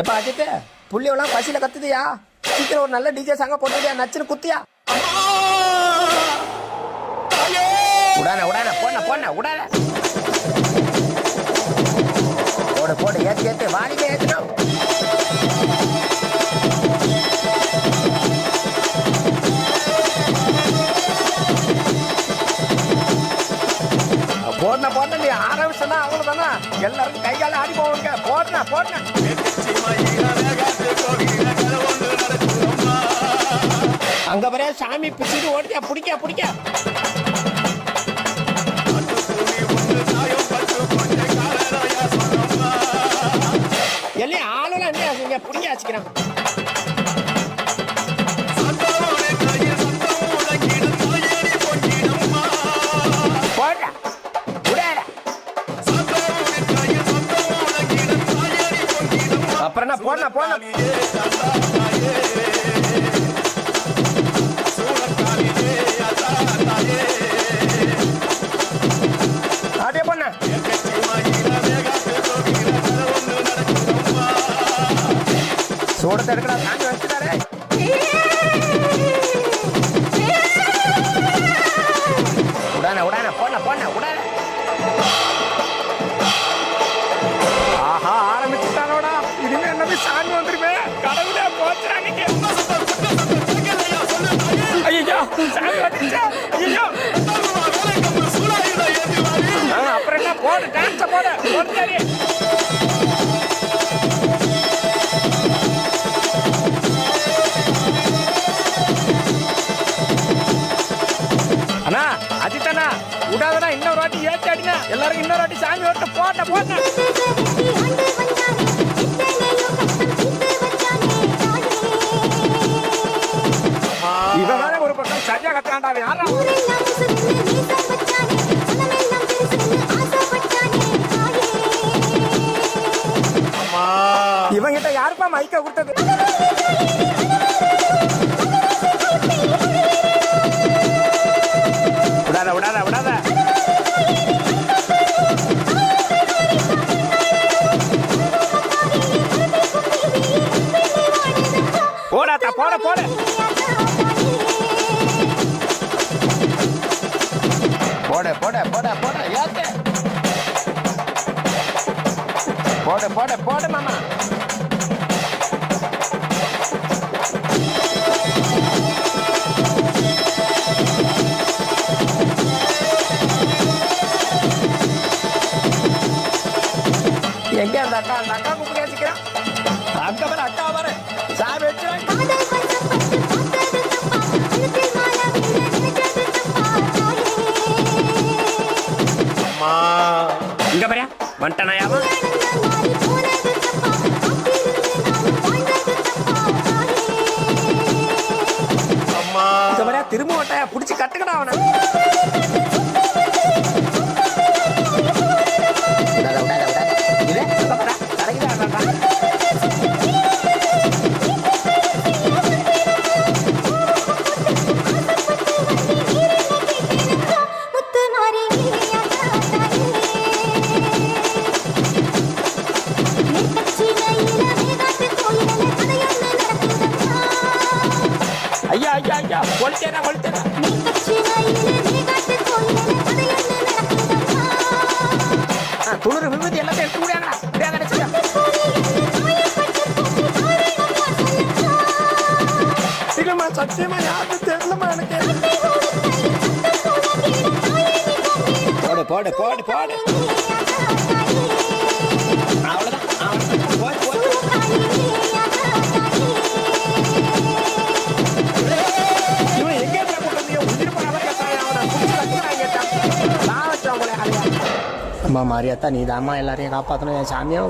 எப்பா அஜித்து? புள்ளியெல்லாம் பசியில் கத்துதியா? சீக்கிரம் ஒரு நல்ல டிஜே சாங்க போட்டுதியா நச்சுன்னு குத்தியா? உடான உடான போன போன உடான போடு போடு ஏத்து ஏத்து வாலிபே ஏத்தணும். ஆரம்பிச்சனா அவங்க நீ எல்லாரும் கை கால ஆடி போவாங்க. போடன போடன அங்க வரைய சாமி பிடிச்சிட்டு ஓட்டியா பிடிக்க பிடிக்க எல்லாம் ஆளுநர் என்ன பிடிக்க வச்சுக்கிறான் அப்புறம் என்ன போன போன அதே பண்ண. சூடத்தை எடுக்கடா தாண்டி வச்சுட்டாரே. உடான உடான போன போன உடான. அண்ணா அஜித் அண்ணா விடாதடா இன்னொரு வாட்டி ஏத்தி அடிங்க எல்லாரும் இன்னொரு வாட்டி சாமி ஓட்ட போட்ட போட்ட மைக்க கொடுத்தது. விடாத விடாத விடாத. போடாத்தா போட போட. போட போட போட போட ஏத்து. போட போட போட மாமா. அக்கா கூப்பிட்டு கேசிக்கிறான் அக்கா வர. அக்கா வர சாமி வச்சுறாங்க இங்க திரும்ப வட்டாயா புடிச்சு கட்டுக்கடா அவனை. ஐயா கொளுத்தேனா கொளுத்தேனா துளிர் விபத்து எல்லாத்தையும் எடுத்து முடியாங்கடா முடியாத நினைச்சுக்க இல்லம்மா சத்தியமா யாருக்கும் தெரியலம்மா எனக்கு போடு போடு போடு போடு அம்மா மாரியாத்தா நீ தாம்மா எல்லாரையும் காப்பாற்றணும் என் சாமியோ